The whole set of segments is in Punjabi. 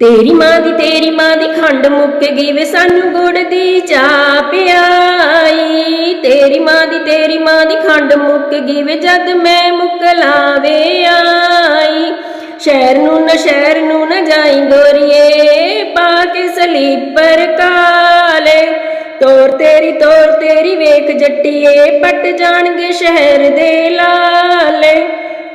ਤੇਰੀ ਮਾਂ ਦੀ ਤੇਰੀ ਮਾਂ ਦੀ ਖੰਡ ਮੁੱਕ ਗਈ ਵੇ ਸਾਨੂੰ ਗੁੜ ਦੀ ਚਾਹ ਪਿਆਈ। ਤੇਰੀ ਮਾਂ ਦੀ ਤੇਰੀ ਮਾਂ ਦੀ ਖੰਡ ਮੁੱਕ ਗਈ ਵੇ ਜਦ ਮੈਂ ਮੁਕਲਾਵੇ ਆਈ। ਸ਼ਹਿਰ ਨੂੰ ਨਾ ਸ਼ਹਿਰ ਨੂੰ ਨਾ ਜਾਈ ਗੋਰੀਏ, ਪਾ ਕੇ ਸਲੀਪਰ ਕਾਲੇ। ਤੋਰ ਤੇਰੀ ਤੋਰ ਤੇਰੀ ਵੇਖ ਜੱਟੀਏ, ਪੱਟ ਜਾਣਗੇ ਸ਼ਹਿਰ ਦੇ ਲਾਲੇ।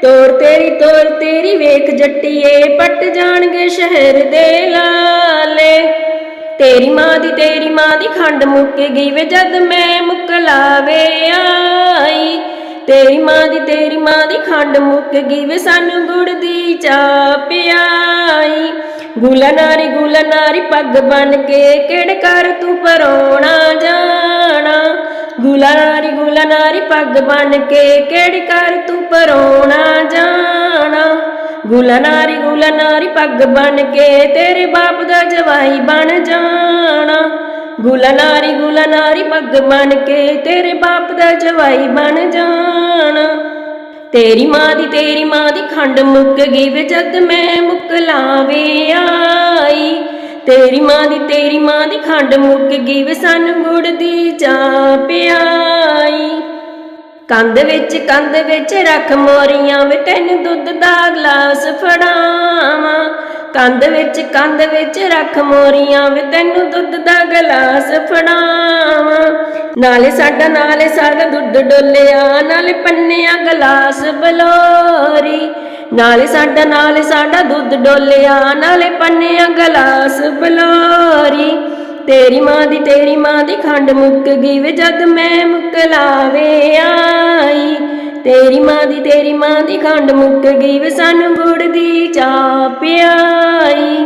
ਤੋਰ ਤੇਰੀ ਤੋਰ ਤੇਰੀ ਵੇਖ ਜੱਟੀਏ, ਪੱਟ ਜਾਣਗੇ ਸ਼ਹਿਰ ਦੇ ਲਾਲੇ। ਤੇਰੀ ਮਾਂ ਦੀ ਤੇਰੀ ਮਾਂ ਦੀ ਖੰਡ ਮੁੱਕ ਗਈ ਵੇ ਜਦ ਮੈਂ ਮੁਕਲਾਵੇ ਆਈ। ਤੇਰੀ ਮਾਂ ਦੀ ਤੇਰੀ ਮਾਂ ਦੀ ਖੰਡ ਮੁੱਕ ਗਈ ਵੇ ਸਾਨੂੰ ਗੁੜ ਦੀ ਚਾ ਪਿਆਈ ਗੁਲਨਾਰੀ ਗੁਲਨਾਰੀ ਪੱਗ ਬਨ ਕੇ ਕਿੜ ਕਰ ਤੂੰ ਪਰੋਣਾ ਨਾਰੀ ਗੁਲਾ ਨਾਰੀ ਪੱਗ ਬਣ ਕੇ ਕਿਹੜੀ ਕਰ ਤੂੰ ਪਰੋਣਾ ਜਾਣਾ? ਗੁਲਨਾਰੀ ਗੁਲਨਾਰੀ ਪੱਗ ਬਣ ਕੇ ਤੇਰੇ ਬਾਪ ਦਾ ਜਵਾਈ ਬਣ ਜਾਣਾ। ਗੁਲਨਾਰੀ ਗੁਲਨਾਰੀ ਪੱਗ ਬਣ ਕੇ ਤੇਰੇ ਬਾਪ ਦਾ ਜਵਾਈ ਬਣ ਜਾਣਾ। ਤੇਰੀ ਮਾਂ ਦੀ, ਤੇਰੀ ਮਾਂ ਦੀ ਖੰਡ ਮੁੱਕ ਗਈ ਵੇ ਜਦ ਮੈਂ ਮੁਕਲਾਵੇ ਆਈ। ਤੇਰੀ ਮਾਂ ਦੀ, ਤੇਰੀ ਮਾਂ ਦੀ ਖੰਡ ਮੁੱਕ ਗਈ ਵੇ ਸਾਨੂੰ ਗੁੜ ਦੀ ਚਾਹ ਪਿਆਈ। ਕੰਧ ਵਿੱਚ ਕੰਧ ਵਿੱਚ ਰੱਖ ਮੋਰੀਆਂ ਵੇ, ਤੈਨੂੰ ਦੁੱਧ ਦਾ ਗਲਾਸ ਫੜਾਵਾਂ। ਕੰਧ ਵਿੱਚ ਕੰਧ ਵਿੱਚ ਰੱਖ ਮੋਰੀਆਂ ਵੇ, ਤੈਨੂੰ ਦੁੱਧ ਦਾ ਗਲਾਸ ਫੜਾਵਾਂ। ਨਾਲੇ ਸਾਡਾ ਨਾਲੇ ਸਾਡਾ ਦੁੱਧ ਡੋਲਿਆ, ਨਾਲੇ ਪੰਨਿਆ ਗਲਾਸ ਬਲੋ ਨਾਲੇ ਸਾਡਾ ਨਾਲੇ ਸਾਡਾ ਦੁੱਧ ਡੋਲਿਆ, ਨਾਲੇ ਪੰਨਿਆ ਗਲਾਸ ਬਲੋਰੀ। ਤੇਰੀ ਮਾਂ ਦੀ, ਤੇਰੀ ਮਾਂ ਦੀ ਖੰਡ ਮੁੱਕ ਗਈ ਵੇ ਜਦ ਮੈਂ ਮੁਕਲਾਵੇ ਆਈ। ਤੇਰੀ ਮਾਂ ਦੀ, ਤੇਰੀ ਮਾਂ ਦੀ ਖੰਡ ਮੁੱਕ ਗਈ ਵੇ ਸਾਨੂੰ ਗੁੜ ਦੀ ਚਾਹ ਪਿਆਈ।